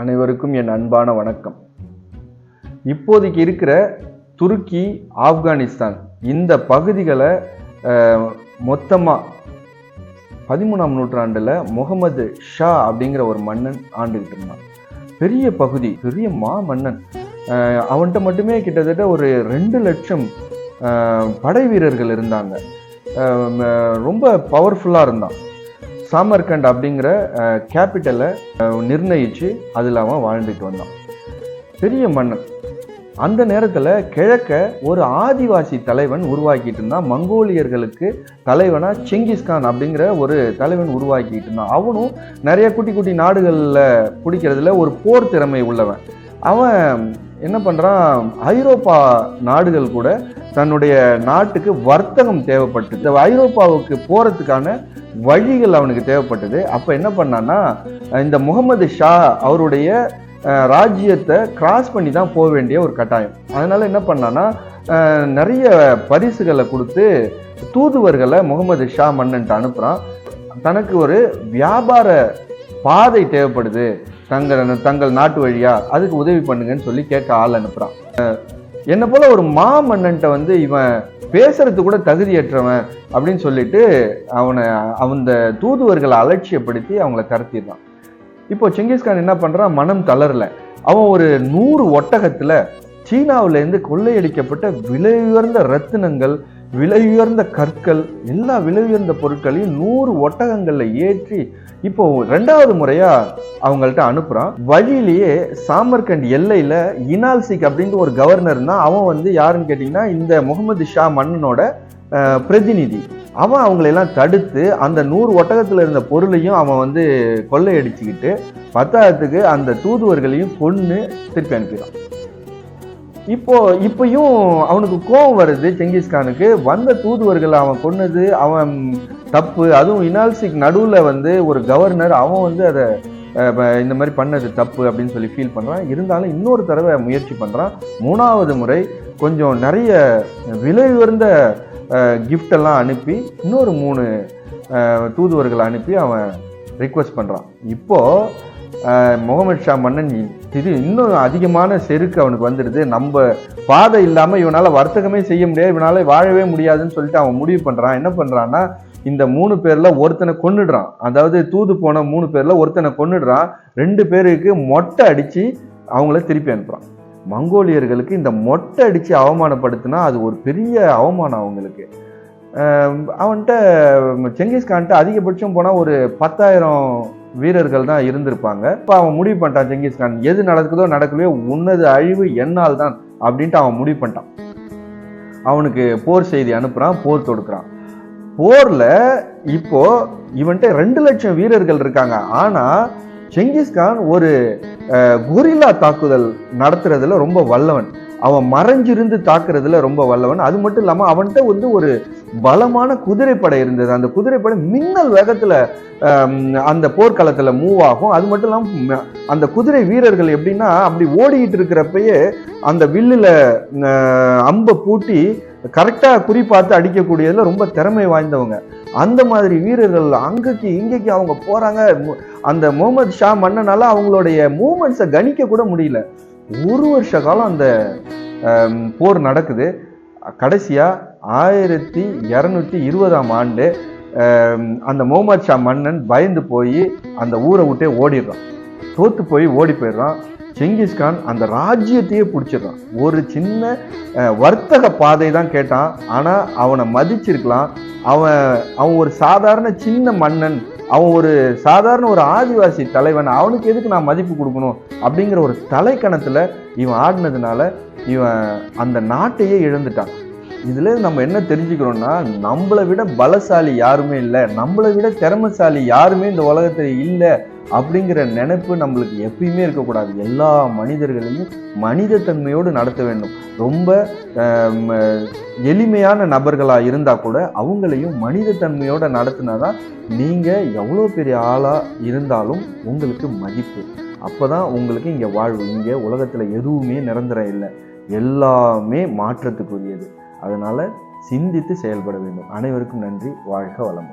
அனைவருக்கும் என் அன்பான வணக்கம். இப்போதைக்கு இருக்கிற துருக்கி ஆப்கானிஸ்தான் இந்த பகுதிகளை மொத்தமாக பதிமூணாம் நூற்றாண்டில் முகமது ஷா அப்படிங்கிற ஒரு மன்னன் ஆண்டுகிட்டு இருந்தான். பெரிய பகுதி பெரிய மா மன்னன். அவன்கிட்ட மட்டுமே கிட்டத்தட்ட ஒரு ரெண்டு லட்சம் படை வீரர்கள் இருந்தாங்க. ரொம்ப பவர்ஃபுல்லாக இருந்தான். சாமர்கண்ட் அப்படிங்கிற கேபிட்டலை நிர்ணயித்து அதில் அவன் வாழ்ந்துட்டு வந்தான். பெரிய மன்னன். அந்த நேரத்தில் கிழக்க ஒரு ஆதிவாசி தலைவன் உருவாக்கிட்டு இருந்தான். மங்கோலியர்களுக்கு தலைவனாக செங்கிஸ்கான் அப்படிங்கிற ஒரு தலைவன் உருவாக்கிட்டு இருந்தான். அவனும் நிறைய குட்டி குட்டி நாடுகளில் பிடிக்கிறதுல ஒரு போர் திறமை உள்ளவன். அவன் என்ன பண்ணுறான் ஐரோப்பா நாடுகள் கூட தன்னுடைய நாட்டுக்கு வர்த்தகம் தேவைப்பட்டு இந்த ஐரோப்பாவுக்கு போகிறதுக்கான வழிகள் அவனுக்கு தேவைப்பட்டது. அப்போ என்ன பண்ணான்னா இந்த முகமது ஷா அவருடைய ராஜ்யத்தை கிராஸ் பண்ணி தான் போக வேண்டிய ஒரு கட்டாயம். அதனால் என்ன பண்ணான்னா நிறைய பரிசுகளை கொடுத்து தூதுவர்களை முகமது ஷா மன்னன்ட்டு அனுப்புகிறான் தனக்கு ஒரு வியாபார பாதை தேவைப்படுது. தங்கள் தங்கள் நாட்டு வழியா அதுக்கு உதவி பண்ணுங்கன்னு சொல்லி கேட்க ஆள் அனுப்புகிறான் என்ன போல ஒரு மாமன்னன்ட்ட வந்து இவன் பேசுறது கூட தகுதியற்றவன் அப்படின்னு சொல்லிட்டு அவனை அந்த தூதுவர்களை அலட்சியப்படுத்தி அவங்கள கடத்திடுறான். இப்போ செங்கிஸ்கான் என்ன பண்றான்? மனம் தளரல. அவன் ஒரு நூறு ஒட்டகத்துல சீனாவிலேருந்து கொள்ளையடிக்கப்பட்ட விலை உயர்ந்த ரத்தினங்கள் விலை உயர்ந்த கற்கள் எல்லா விலையுயர்ந்த பொருட்களையும் நூறு ஒட்டகங்களில் ஏற்றி இப்போ ரெண்டாவது முறையா அவங்கள்ட்ட அனுப்புறான். வழியிலேயே சாமர்கண்ட் எல்லையில இனால்சிக் அப்படின்ட்டு ஒரு கவர்னர் தான் அவன் வந்து யாருன்னு கேட்டீங்கன்னா இந்த முகமது ஷா மன்னனோட பிரதிநிதி. அவன் அவங்களெல்லாம் தடுத்து அந்த நூறு ஒட்டகத்தில் இருந்த பொருளையும் அவன் வந்து கொள்ளையடிச்சுக்கிட்டு பத்தாயிரத்துக்கு அந்த தூதுவர்களையும் கொன்று திருப்பி அனுப்பிடுறான். இப்போ இப்பயும் அவனுக்கு கோபம் வருது செங்கிஸ்கானுக்கு. வந்த தூதுவர்களை அவன் கொன்னது அவன் தப்பு. அதுவும் இனால்சிக் நடுவில் வந்து ஒரு கவர்னர் அவன் வந்து அதை இந்த மாதிரி பண்ணது தப்பு அப்படின்னு சொல்லி ஃபீல் பண்ணுறான் இருந்தாலும் இன்னொரு தடவை முயற்சி பண்ணுறான் மூணாவது முறை கொஞ்சம் நிறைய விலை உயர்ந்த கிஃப்டெல்லாம் அனுப்பி இன்னொரு மூணு தூதுவர்களை அனுப்பி அவன் ரிக்வஸ்ட் பண்ணுறான் இப்போது முகமது ஷா மன்னன் இது இன்னும் அதிகமான செருக்கு அவனுக்கு வந்துடுது. நம்ம பாதை இல்லாமல் இவனால் வர்த்தகமே செய்ய முடியாது இவனால் வாழவே முடியாதுன்னு சொல்லிட்டு அவன் முடிவு பண்ணுறான் என்ன பண்ணுறான்னா இந்த மூணு பேரில் ஒருத்தனை கொன்னுடுறான். அதாவது தூது போன மூணு பேரில் ஒருத்தனை கொன்னுடுறான். ரெண்டு பேருக்கு மொட்டை அடித்து அவங்கள திருப்பி அனுப்புகிறான் மங்கோலியர்களுக்கு இந்த மொட்டை அடித்து அவமானப்படுத்தினா அது ஒரு பெரிய அவமானம் அவங்களுக்கு. அவன்கிட்ட செங்கிஸ்கான்ட்ட அதிகபட்சம் போனால் ஒரு பத்தாயிரம் வீரர்கள் தான் இருந்திருப்பாங்க. இப்போ அவன் முடிவு பண்ணிட்டான் செங்கிஸ்கான் எது நடக்குதோ நடக்கலையோ உன்னது அழிவு என்னால் தான் அப்படின்ட்டு அவன் முடிவு பண்ணிட்டான். அவனுக்கு போர் செய்தி அனுப்புறான் போர் தொடுக்கிறான். போர்ல இப்போ இவன்கிட்ட ரெண்டு லட்சம் வீரர்கள் இருக்காங்க. ஆனா செங்கிஸ்கான் ஒரு அஹ், கொரில்லா தாக்குதல் நடத்துறதுல ரொம்ப வல்லவன். அவன் மறைஞ்சிருந்து தாக்குறதுல ரொம்ப வல்லவன். அது மட்டும் இல்லாமல் அவன்கிட்ட வந்து ஒரு பலமான குதிரைப்படை இருந்தது. அந்த குதிரைப்படை மின்னல் வேகத்தில் அந்த போர்க்களத்தில் மூவ் ஆகும். அது மட்டும் இல்லாமல் அந்த குதிரை வீரர்கள் எப்படின்னா அப்படி ஓடிக்கிட்டு இருக்கிறப்பயே அந்த வில்லில் அம்பை பூட்டி கரெக்டாக குறி பார்த்து அடிக்கக்கூடியதில் ரொம்ப திறமை வாய்ந்தவங்க. அந்த மாதிரி வீரர்கள் அங்கேக்கு இங்கேக்கு அவங்க போகிறாங்க அந்த முகமது ஷா மன்னனால அவங்களுடைய மூமெண்ட்ஸை கணிக்க கூட முடியல. ஒரு வருஷ காலம் அந்த போர் நடக்குது. கடைசியாக ஆயிரத்தி இரநூத்தி இருபதாம் ஆண்டு அந்த முகமது ஷா மன்னன் பயந்து போய் அந்த ஊரை விட்டே ஓடிடுறான். தோத்து போய் ஓடி போயிடுறான். செங்கிஸ்கான் அந்த ராஜ்யத்தையே பிடிச்சிடுறான். ஒரு சின்ன வர்த்தக பாதை தான் கேட்டான். ஆனால் அவனை மதிச்சிருக்கலாம். அவன் அவன் ஒரு சாதாரண சின்ன மன்னன். அவன் ஒரு சாதாரண ஒரு ஆதிவாசி தலைவன் அவனுக்கு எதுக்கு நான் மதிப்பு கொடுக்கணும்? அப்படிங்கிற ஒரு தலைக்கணத்தில் இவன் ஆடினதுனால இவன் அந்த நாட்டையே இழந்துட்டான். இதில் நம்ம என்ன தெரிஞ்சுக்கிறோம்னா நம்மளை விட பலசாலி யாருமே இல்லை. நம்மளை விட திறமசாலி யாருமே இந்த உலகத்தில் இல்லை. அப்படிங்கிற நினைப்பு நம்மளுக்கு எப்பயுமே இருக்கக்கூடாது. எல்லா மனிதர்களையும் மனிதத்தன்மையோடு நடத்த வேண்டும். ரொம்ப எளிமையான நபர்களாக இருந்தால் கூட அவங்களையும் மனிதத்தன்மையோடு நடத்தினா தான் நீங்கள் எவ்வளோ பெரிய ஆளாக இருந்தாலும் உங்களுக்கு மதிப்பு. அப்போ தான் உங்களுக்கு இங்கே வாழ்வு. இங்கே உலகத்தில் எதுவுமே நிரந்தரம் இல்லை. எல்லாமே மாற்றத்துக்குரியது. அதனால் சிந்தித்து செயல்பட வேண்டும். அனைவருக்கும் நன்றி. வாழ்க வளமுடன்.